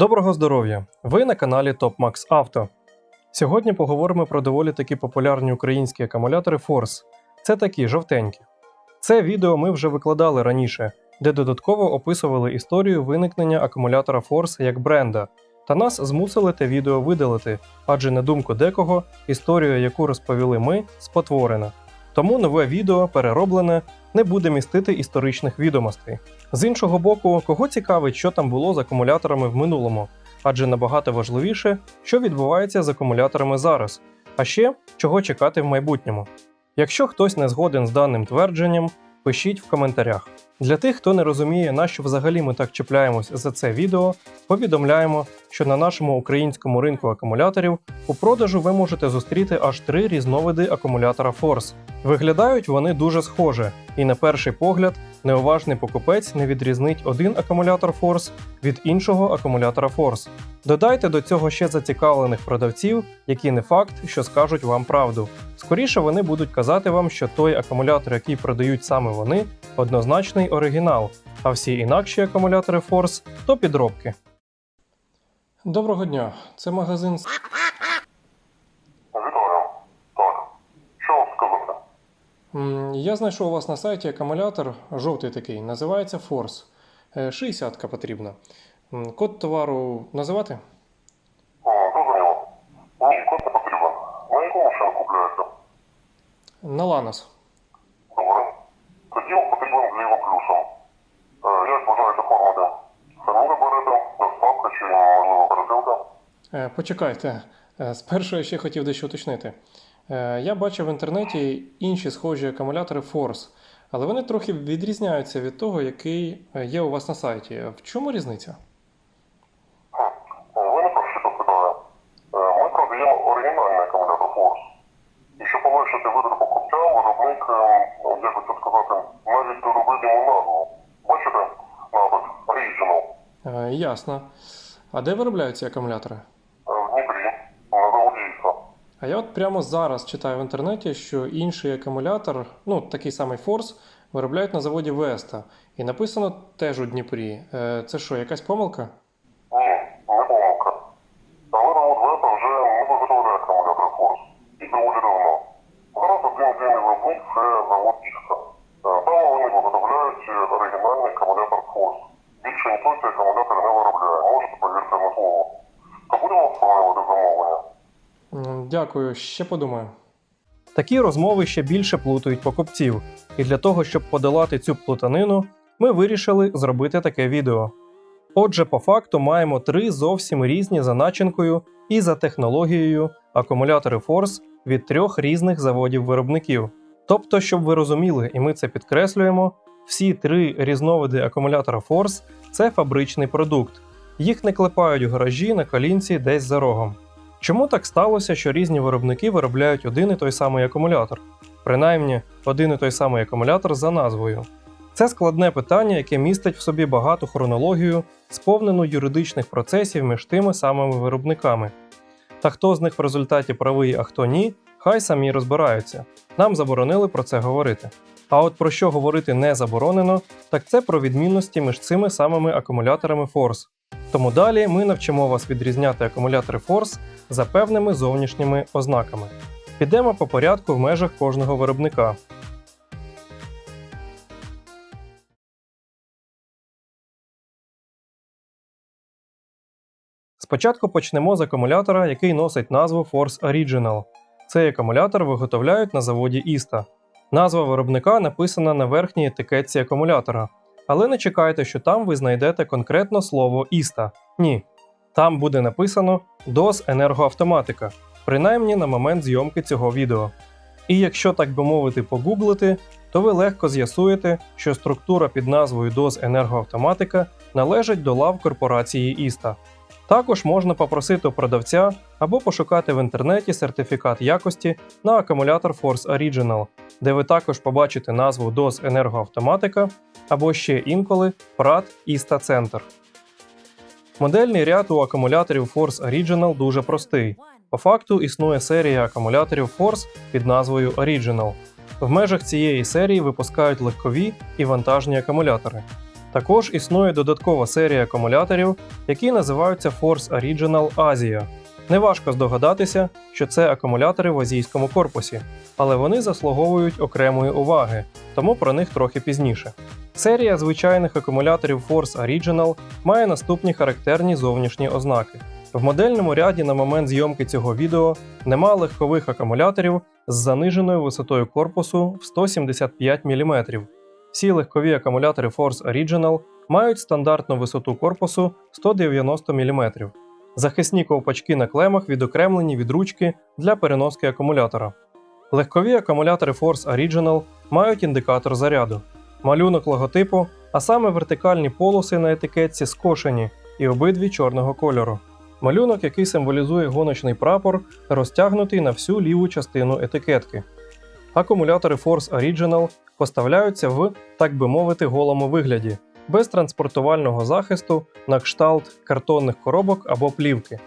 Доброго здоров'я! Ви на каналі TopMax Auto. Сьогодні поговоримо про доволі такі популярні українські акумулятори Force. Це такі жовтенькі. Це відео ми вже викладали раніше, де додатково описували історію виникнення акумулятора Force як бренда, та нас змусили те відео видалити, адже на думку декого, історія, яку розповіли ми, спотворена. Тому нове відео, перероблене, не буде містити історичних відомостей. З іншого боку, кого цікавить, що там було з акумуляторами в минулому, адже набагато важливіше, що відбувається з акумуляторами зараз, а ще чого чекати в майбутньому. Якщо хтось не згоден з даним твердженням, пишіть в коментарях. Для тих, хто не розуміє, на що взагалі ми так чіпляємось за це відео, повідомляємо, що на нашому українському ринку акумуляторів у продажу ви можете зустріти аж три різновиди акумулятора Force. Виглядають вони дуже схоже, і на перший погляд неуважний покупець не відрізнить один акумулятор Force від іншого акумулятора Force. Додайте до цього ще зацікавлених продавців, які не факт, що скажуть вам правду. Скоріше вони будуть казати вам, що той акумулятор, який продають саме вони, однозначний оригінал, а всі інакші акумулятори Force то підробки. Доброго дня, це магазин. Вітаю. Так. Що вам сказати? Я знайшов у вас на сайті акумулятор жовтий такий, називається Force. 60 потрібна. Код товару називати? О, зрозуміло. Ні, код не потрібен. На яку машину купляєте? На Ланос. Почекайте. Е, Спершу я ще хотів дещо уточнити. Е, Я бачив в інтернеті інші схожі акумулятори Force, але вони трохи відрізняються від того, який е, є у вас на сайті. В чому різниця? Е, Ви не про що питаю. Е, Ми продаємо оригінальний акумулятор Force. І щоб полегшити вибір покупцям, виробник, е, як би це сказати, навіть доробив йому назву. Бачите? Напис Original. Е, Ясно. А де виробляють ці акумулятори? Е, В Дніпрі. На заводі «Іса». А я от прямо зараз читаю в інтернеті, що інший акумулятор, ну такий самий Force, виробляють на заводі Веста. І написано теж у Дніпрі. Е, Це що, якась помилка? Не виготовляє акумулятор Форс. І доволі давно. Зараз один єдиний виробник це завод Іска. Там вони виготовляють оригінальний акумулятор Форс. Більше ніхто ці акумулятори не виробляє. Можете повірити на слово. То будемо встановлювати замовлення. М, Дякую, ще подумаю. Такі розмови ще більше плутають покупців, і для того, щоб подолати цю плутанину, ми вирішили зробити таке відео. Отже, по факту маємо три зовсім різні за начинкою і за технологією акумулятори Force від трьох різних заводів-виробників. Тобто, щоб ви розуміли, і ми це підкреслюємо, всі три різновиди акумулятора Force це фабричний продукт. Їх не клепають в гаражі на колінці десь за рогом. Чому так сталося, що різні виробники виробляють один і той самий акумулятор? Принаймні, один і той самий акумулятор за назвою. Це складне питання, яке містить в собі багату хронологію, сповнену юридичних процесів між тими самими виробниками. Та хто з них в результаті правий, а хто ні, хай самі розбираються. Нам заборонили про це говорити. А от про що говорити не заборонено, так це про відмінності між цими самими акумуляторами Force. Тому далі ми навчимо вас відрізняти акумулятори Force за певними зовнішніми ознаками. Підемо по порядку в межах кожного виробника. Спочатку почнемо з акумулятора, який носить назву Force Original. Цей акумулятор виготовляють на заводі Іста. Назва виробника написана на верхній етикетці акумулятора. Але не чекайте, що там ви знайдете конкретно слово Іста. Ні. Там буде написано DOS енергоавтоматика, принаймні на момент зйомки цього відео. І якщо так би мовити погуглити, то ви легко з'ясуєте, що структура під назвою DOS енергоавтоматика належить до лав корпорації Іста. Також можна попросити у продавця або пошукати в інтернеті сертифікат якості на акумулятор Force Original, де ви також побачите назву DOS енергоавтоматика або ще інколи PRAT Іста Центр. Модельний ряд у акумуляторів Force Original дуже простий. По факту існує серія акумуляторів Force під назвою Original. В межах цієї серії випускають легкові і вантажні акумулятори. Також існує додаткова серія акумуляторів, які називаються Force Original Asia. Неважко здогадатися, що це акумулятори в азійському корпусі, але вони заслуговують окремої уваги, тому про них трохи пізніше. Серія звичайних акумуляторів Force Original має наступні характерні зовнішні ознаки. В модельному ряді на момент зйомки цього відео нема легкових акумуляторів з заниженою висотою корпусу в 175 мм. Всі легкові акумулятори Force Original мають стандартну висоту корпусу 190 мм. Захисні ковпачки на клемах відокремлені від ручки для переноски акумулятора. Легкові акумулятори Force Original мають індикатор заряду. Малюнок логотипу, а саме вертикальні полоси на етикетці скошені і обидві чорного кольору. Малюнок, який символізує гоночний прапор, розтягнутий на всю ліву частину етикетки. Акумулятори Force Original поставляються в, так би мовити, голому вигляді, без транспортувального захисту на кшталт картонних коробок або плівки.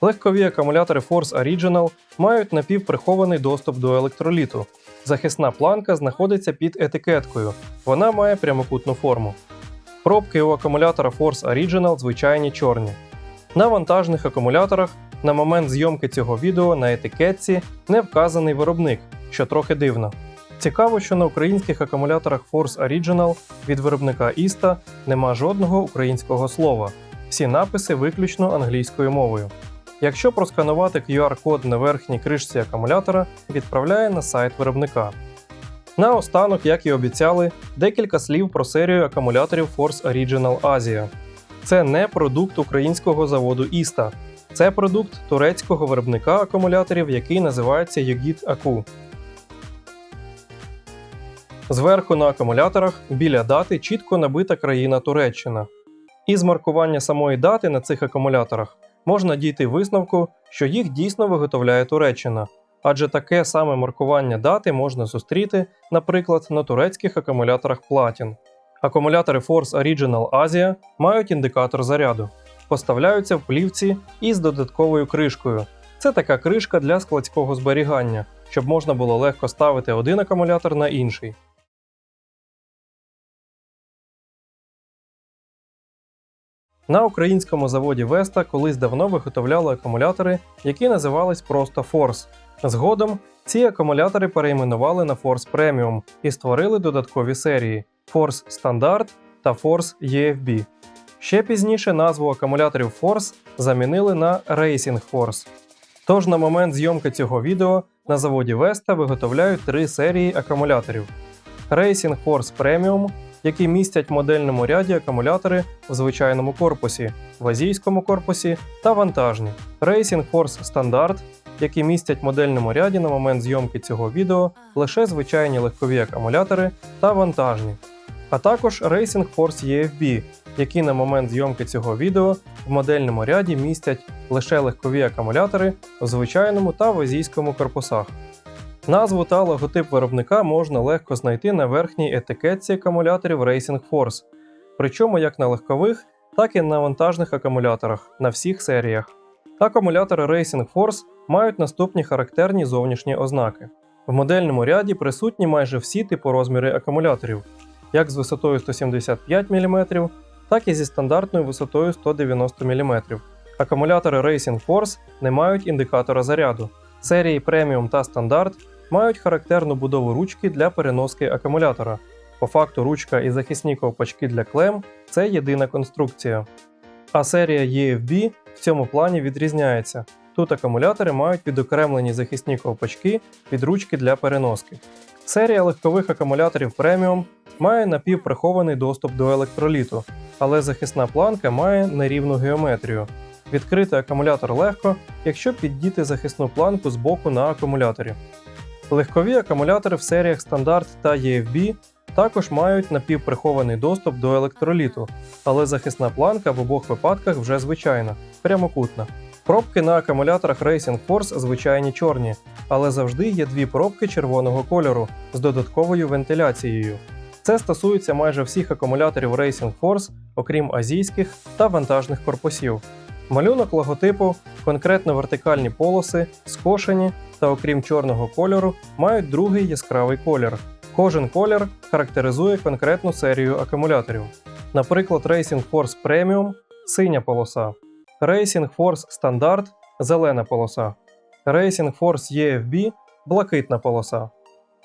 Легкові акумулятори Force Original мають напівприхований доступ до електроліту. Захисна планка знаходиться під етикеткою, вона має прямокутну форму. Пробки у акумулятора Force Original звичайні чорні. На вантажних акумуляторах на момент зйомки цього відео на етикетці не вказаний виробник, що трохи дивно. Цікаво, що на українських акумуляторах Force Original від виробника Іста нема жодного українського слова. Всі написи виключно англійською мовою. Якщо просканувати QR-код на верхній кришці акумулятора, відправляє на сайт виробника. Наостанок, як і обіцяли, декілька слів про серію акумуляторів Force Original Asia. Це не продукт українського заводу Іста, це продукт турецького виробника акумуляторів, який називається Yogit Aku. Зверху на акумуляторах біля дати чітко набита країна Туреччина. Із маркування самої дати на цих акумуляторах можна дійти висновку, що їх дійсно виготовляє Туреччина, адже таке саме маркування дати можна зустріти, наприклад, на турецьких акумуляторах Platin. Акумулятори Force Original Asia мають індикатор заряду, поставляються в плівці із додатковою кришкою. Це така кришка для складського зберігання, щоб можна було легко ставити один акумулятор на інший. На українському заводі Веста колись давно виготовляли акумулятори, які називались просто Force. Згодом ці акумулятори перейменували на Force Premium і створили додаткові серії Force Standard та Force EFB. Ще пізніше назву акумуляторів Force замінили на Racing Force. Тож на момент зйомки цього відео на заводі Vesta виготовляють три серії акумуляторів: Racing Force Premium, які містять модельному ряді акумулятори в звичайному корпусі, в азійському корпусі та вантажні. Racing Force Standard, які містять в модельному ряді на момент зйомки цього відео лише звичайні легкові акумулятори та вантажні. А також Racing Force EFB, які на момент зйомки цього відео в модельному ряді містять лише легкові акумулятори в звичайному та в азійському корпусах. Назву та логотип виробника можна легко знайти на верхній етикетці акумуляторів Racing Force, причому як на легкових, так і на вантажних акумуляторах на всіх серіях. Акумулятори Racing Force мають наступні характерні зовнішні ознаки. В модельному ряді присутні майже всі типорозміри акумуляторів, як з висотою 175 мм, так і зі стандартною висотою 190 мм. Акумулятори Racing Force не мають індикатора заряду. Серії Premium та Standard мають характерну будову ручки для переноски акумулятора. По факту ручка і захисні ковпачки для клем це єдина конструкція. А серія EFB в цьому плані відрізняється. Тут акумулятори мають відокремлені захисні ковпачки від ручки для переноски. Серія легкових акумуляторів Premium має напівприхований доступ до електроліту, але захисна планка має нерівну геометрію. Відкрити акумулятор легко, якщо піддіти захисну планку з боку на акумуляторі. Легкові акумулятори в серіях Standard та EFB також мають напівприхований доступ до електроліту, але захисна планка в обох випадках вже звичайна, прямокутна. Пробки на акумуляторах Racing Force звичайні чорні, але завжди є дві пробки червоного кольору з додатковою вентиляцією. Це стосується майже всіх акумуляторів Racing Force, окрім азійських та вантажних корпусів. Малюнок логотипу, конкретно вертикальні полоси, скошені та, окрім чорного кольору, мають другий яскравий колір. Кожен колір характеризує конкретну серію акумуляторів. Наприклад, Racing Force Premium синя полоса, Racing Force Standard зелена полоса, Racing Force EFB блакитна полоса.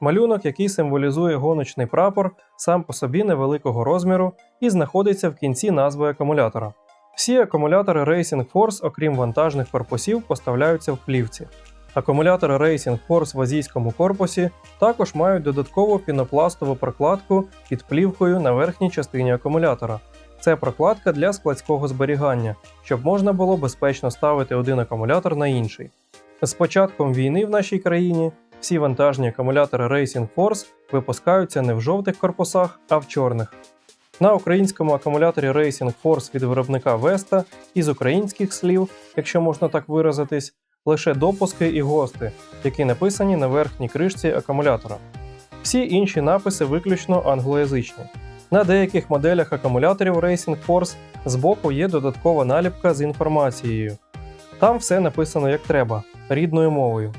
Малюнок, який символізує гоночний прапор, сам по собі невеликого розміру і знаходиться в кінці назви акумулятора. Всі акумулятори Racing Force, окрім вантажних корпусів, поставляються в плівці. Акумулятори Racing Force в азійському корпусі також мають додаткову пінопластову прокладку під плівкою на верхній частині акумулятора. Це прокладка для складського зберігання, щоб можна було безпечно ставити один акумулятор на інший. З початком війни в нашій країні всі вантажні акумулятори Racing Force випускаються не в жовтих корпусах, а в чорних. На українському акумуляторі Racing Force від виробника Vesta із українських слів, якщо можна так виразитись, лише допуски і ГОСТи, які написані на верхній кришці акумулятора. Всі інші написи виключно англоязичні. На деяких моделях акумуляторів Racing Force збоку є додаткова наліпка з інформацією. Там все написано як треба, рідною мовою.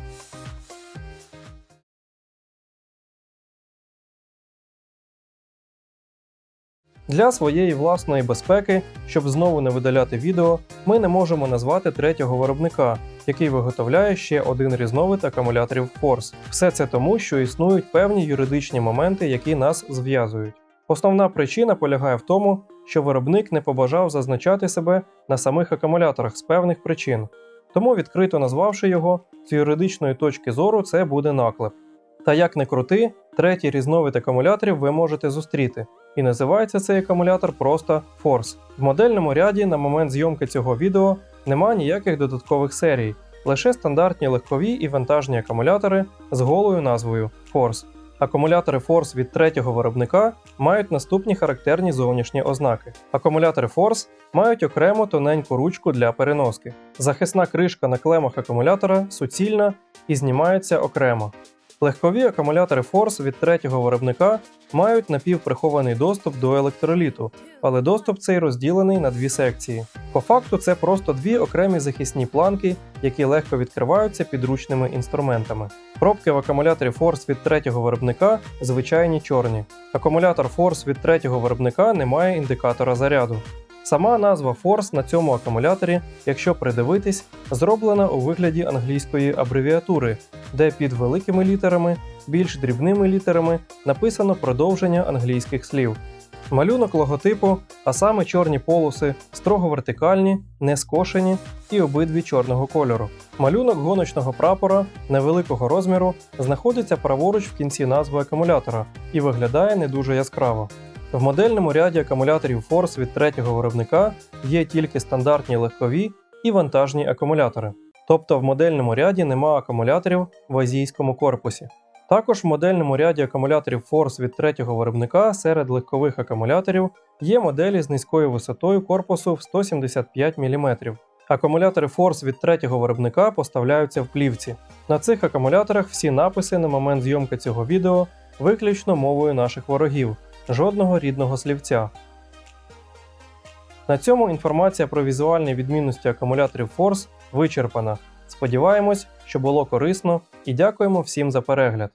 Для своєї власної безпеки, щоб знову не видаляти відео, ми не можемо назвати третього виробника, який виготовляє ще один різновид акумуляторів Force. Все це тому, що існують певні юридичні моменти, які нас зв'язують. Основна причина полягає в тому, що виробник не побажав зазначати себе на самих акумуляторах з певних причин, тому відкрито назвавши його з юридичної точки зору, це буде наклеп. Та як не крути, третій різновид акумуляторів ви можете зустріти, і називається цей акумулятор просто Force. В модельному ряді на момент зйомки цього відео нема ніяких додаткових серій, лише стандартні легкові і вантажні акумулятори з голою назвою Force. Акумулятори Force від третього виробника мають наступні характерні зовнішні ознаки. Акумулятори Force мають окрему тоненьку ручку для переноски. Захисна кришка на клемах акумулятора суцільна і знімається окремо. Легкові акумулятори Force від третього виробника мають напівприхований доступ до електроліту, але доступ цей розділений на дві секції. По факту це просто дві окремі захисні планки, які легко відкриваються підручними інструментами. Пробки в акумуляторі Force від третього виробника звичайні чорні. Акумулятор Force від третього виробника не має індикатора заряду. Сама назва Force на цьому акумуляторі, якщо придивитись, зроблена у вигляді англійської абревіатури, де під великими літерами, більш дрібними літерами написано продовження англійських слів. Малюнок логотипу, а саме чорні полоси, строго вертикальні, не скошені і обидві чорного кольору. Малюнок гоночного прапора невеликого розміру знаходиться праворуч в кінці назви акумулятора і виглядає не дуже яскраво. В модельному ряді акумуляторів Force від третього виробника є тільки стандартні легкові і вантажні акумулятори. Тобто в модельному ряді нема акумуляторів в азійському корпусі. Також в модельному ряді акумуляторів Force від третього виробника серед легкових акумуляторів є моделі з низькою висотою корпусу в 175 мм. Акумулятори Force від третього виробника поставляються в плівці. На цих акумуляторах всі написи на момент зйомки цього відео виключно мовою наших ворогів, жодного рідного слівця. На цьому інформація про візуальні відмінності акумуляторів Force вичерпана. Сподіваємось, що було корисно і дякуємо всім за перегляд.